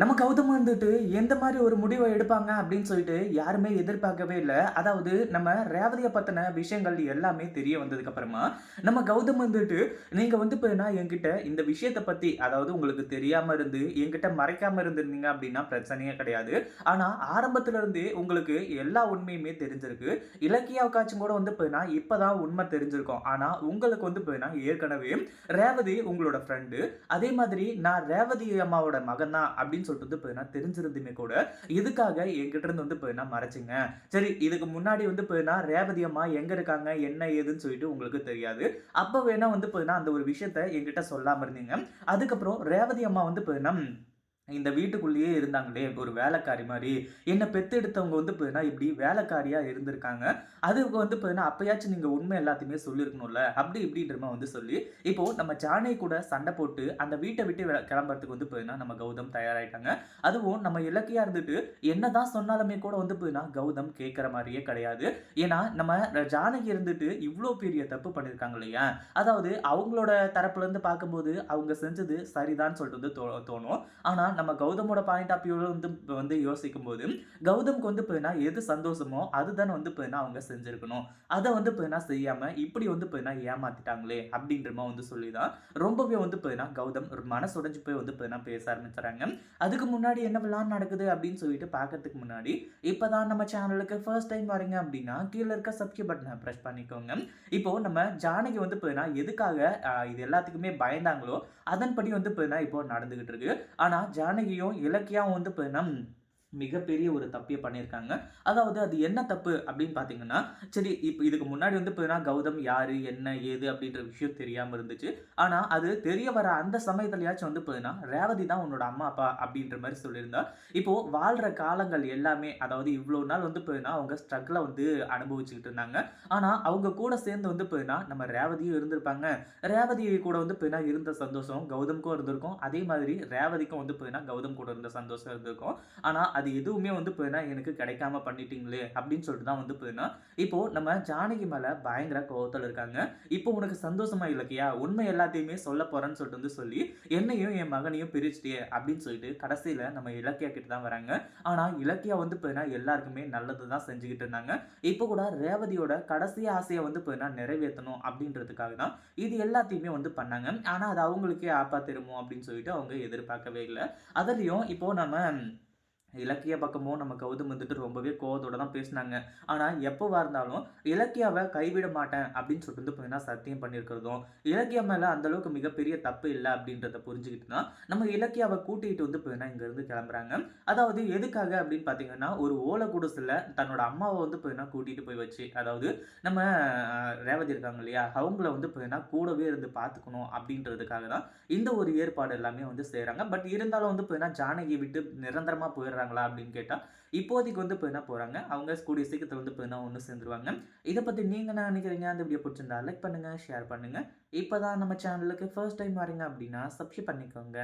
நம்ம கௌதம் வந்துட்டு எந்த மாதிரி ஒரு முடிவை எடுப்பாங்க அப்படின்னு சொல்லிட்டு யாருமே எதிர்பார்க்கவே இல்லை. அதாவது நம்ம ரேவதியை பற்றின விஷயங்கள் எல்லாமே தெரிய வந்ததுக்கு அப்புறமா நம்ம கௌதம் வந்துட்டு நீங்கள் வந்து இப்போ நான் என்கிட்ட இந்த விஷயத்தை பற்றி அதாவது உங்களுக்கு தெரியாமல் இருந்து என்கிட்ட மறைக்காமல் இருந்திருந்தீங்க அப்படின்னா பிரச்சனையே கிடையாது. ஆனால் ஆரம்பத்துல இருந்தே உங்களுக்கு எல்லா உண்மையுமே தெரிஞ்சிருக்கு. இலக்கியாவுக்காச்சும் கூட வந்து இப்போ இப்போ தான் உண்மை தெரிஞ்சிருக்கும். ஆனால் உங்களுக்கு வந்து போயினா ஏற்கனவே ரேவதி உங்களோட ஃப்ரெண்டு அதே மாதிரி நான் ரேவதி அம்மாவோட மகன் தான் அப்படின்னு சொல்லிட்டு வந்து தெரிஞ்சிருந்துமே கூட இதுக்காக என்கிட்ட இருந்து வந்து இப்போ என்ன மறைச்சிங்க. சரி இதுக்கு முன்னாடி வந்து இப்போ ரேவதி அம்மா எங்க இருக்காங்க என்ன ஏதுன்னு சொல்லிட்டு உங்களுக்கு தெரியாது. அப்போ வேணா வந்து இப்போ அந்த ஒரு விஷயத்த என்கிட்ட சொல்லாம இருந்தீங்க. அதுக்கப்புறம் ரேவதி அம்மா வந்து பார்த்தீங்கன்னா இந்த வீட்டுக்குள்ளேயே இருந்தாங்களே ஒரு வேலைக்காரி மாதிரி. என்னை பெத்தெடுத்தவங்க வந்து பார்த்தீங்கன்னா இப்படி வேலைக்காரியாக இருந்திருக்காங்க. அதுக்கு வந்து பார்த்தீங்கன்னா அப்பயாச்சும் நீங்கள் உண்மை எல்லாத்தையுமே சொல்லியிருக்கணும்ல அப்படி இப்படின்ற மாதிரி வந்து சொல்லி இப்போது நம்ம ஜானை கூட சண்டை போட்டு அந்த வீட்டை விட்டு கிளம்புறதுக்கு வந்து பார்த்தீங்கன்னா நம்ம கௌதம் தயாராகிட்டாங்க அதுவும் நம்ம இலக்கையாக இருந்துட்டு என்ன தான் சொன்னாலுமே கூட வந்து பார்த்தீங்கன்னா கௌதம் கேட்குற மாதிரியே கிடையாது. ஏன்னா நம்ம ஜானகி இருந்துட்டு இவ்வளோ பெரிய தப்பு பண்ணியிருக்காங்க இல்லையா? அதாவது அவங்களோட தரப்புலேருந்து பார்க்கும்போது அவங்க செஞ்சது சரிதான் சொல்லிட்டு வந்து தோ- தோணும். ஆனால் நம்ம கௌதமோட பாயிண்ட் ஆஃப் வியூவில் வந்து வந்து யோசிக்கும் போது கௌதம்க்கு வந்து போயினா எது சந்தோஷமோ அதுதானே வந்து போயினா அவங்க செஞ்சிருக்கணும். அதை வந்து போயினா செய்யாம இப்படி வந்து போயினா ஏமாத்திட்டாங்களே அப்படின்ற மாதிரி வந்து சொல்லி தான் ரொம்பவே வந்து போயினா கௌதம் ஒரு மனசு உடைஞ்சு போய் வந்து போயினா பேச ஆரம்பிச்சுறாங்க அதுக்கு முன்னாடி என்ன விளான் நடக்குது அப்படின்னு சொல்லிட்டு பார்க்கறதுக்கு முன்னாடி இப்போ தான் நம்ம சேனலுக்கு ஃபர்ஸ்ட் டைம் வரீங்க அப்படின்னா கீழே இருக்க சப்ஸ்கிரைப் பட்டனை ப்ரெஸ் பண்ணிக்கோங்க. இப்போ நம்ம ஜானகி வந்து போயினா எதுக்காக இது எல்லாத்துக்குமே பயந்தாங்களோ அதன்படி வந்து போயினா இப்போ நடந்துகிட்டு இருக்கு. ஆனால் ஜானகியும் இலக்கியாவும் வந்து இப்போ மிகப்பெரிய ஒரு தப்பியை பண்ணியிருக்காங்க. அதாவது அது என்ன தப்பு அப்படின்னு பார்த்தீங்கன்னா சரி இப்போ இதுக்கு முன்னாடி வந்து இப்போ கௌதம் யார் என்ன ஏது அப்படின்ற விஷயம் தெரியாமல் இருந்துச்சு. ஆனால் அது தெரிய வர அந்த சமயத்துலையாச்சும் வந்து போதுன்னா ரேவதி தான் உன்னோட அம்மா அப்பா அப்படின்ற மாதிரி சொல்லியிருந்தா. இப்போது வாழ்கிற காலங்கள் எல்லாமே அதாவது இவ்வளோ நாள் வந்து போதுன்னா அவங்க ஸ்ட்ரகிளை வந்து அனுபவிச்சுக்கிட்டு இருந்தாங்க. ஆனால் அவங்க கூட சேர்ந்து வந்து போதுன்னா நம்ம ரேவதியும் இருந்திருப்பாங்க. ரேவதி கூட வந்து போயின்னா இருந்த சந்தோஷம் கௌதம்க்கும் இருந்திருக்கும். அதே மாதிரி ரேவதிக்கும் வந்து போயின்னா கௌதம் கூட இருந்த சந்தோஷம் இருந்திருக்கும். ஆனால் அது அது எதுவுமே வந்து போயின்னா எனக்கு கிடைக்காம பண்ணிட்டீங்களே அப்படின்னு சொல்லிட்டு தான் வந்து போயின்னா இப்போ நம்ம ஜானகி மேலே பயங்கர கோவத்தில் இருக்காங்க. இப்போ உனக்கு சந்தோஷமா இல்லக்கியா உண்மை எல்லாத்தையுமே சொல்ல போறேன்னு சொல்லிட்டு வந்து சொல்லி என்னையும் என் மகனையும் பிரிச்சிட்டியே அப்படின்னு சொல்லிட்டு கடைசியில் நம்ம இலக்கியா கிட்ட தான் வராங்க. ஆனால் இலக்கியா வந்து போயின்னா எல்லாருக்குமே நல்லது தான் செஞ்சுக்கிட்டு இருந்தாங்க. இப்போ கூட ரேவதியோட கடைசி ஆசையை வந்து போயின்னா நிறைவேற்றணும் அப்படின்றதுக்காக தான் இது எல்லாத்தையுமே வந்து பண்ணாங்க. ஆனால் அது அவங்களுக்கே ஆப்பாத்திருமோ அப்படின்னு சொல்லிட்டு அவங்க எதிர்பார்க்கவே இல்லை. அதுலேயும் இப்போ நம்ம இலக்கிய பக்கமும் நம்ம கௌதம் வந்துட்டு ரொம்பவே கோவத்தோட தான் பேசினாங்க. ஆனால் எப்போவா இருந்தாலும் இலக்கியாவை கைவிட மாட்டேன் அப்படின்னு சொல்லிட்டு வந்து பார்த்தீங்கன்னா சத்தியம் பண்ணியிருக்கிறதும் இலக்கியா மேலே அந்த அளவுக்கு மிகப்பெரிய தப்பு இல்லை அப்படின்றத புரிஞ்சுக்கிட்டு தான் நம்ம இலக்கியாவை கூட்டிகிட்டு வந்து பார்த்தீங்கன்னா இங்கேருந்து கிளம்புறாங்க. அதாவது எதுக்காக அப்படின்னு பார்த்தீங்கன்னா ஒரு ஓலை குடிசில் தன்னோட அம்மாவை வந்து பார்த்தீங்கன்னா கூட்டிகிட்டு போய் வச்சு அதாவது நம்ம ரேவதி இருக்காங்க இல்லையா அவங்கள வந்து பார்த்தீங்கன்னா கூடவே இருந்து பார்த்துக்கணும் அப்படின்றதுக்காக தான் இந்த ஒரு ஏற்பாடு எல்லாமே வந்து செய்கிறாங்க பட் இருந்தாலும் வந்து பார்த்தீங்கன்னா ஜானகி விட்டு நிரந்தரமாக போயிடுறாங்க. போகிறாங்களா அப்படின்னு கேட்டால் இப்போதைக்கு வந்து இப்போ என்ன போகிறாங்க அவங்க கூடிய சீக்கிரத்தில் வந்து இப்போ என்ன ஒன்று சேர்ந்துருவாங்க. இதை பற்றி நீங்கள் என்ன நினைக்கிறீங்க? அந்த வீடியோ பிடிச்சிருந்தா லைக் பண்ணுங்கள் ஷேர் பண்ணுங்கள் இப்போ தான் நம்ம சேனலுக்கு ஃபர்ஸ்ட் டைம் வரீங்க அப்படின்னா சப்ஸ்கிரைப் பண்ணிக்கோங்க.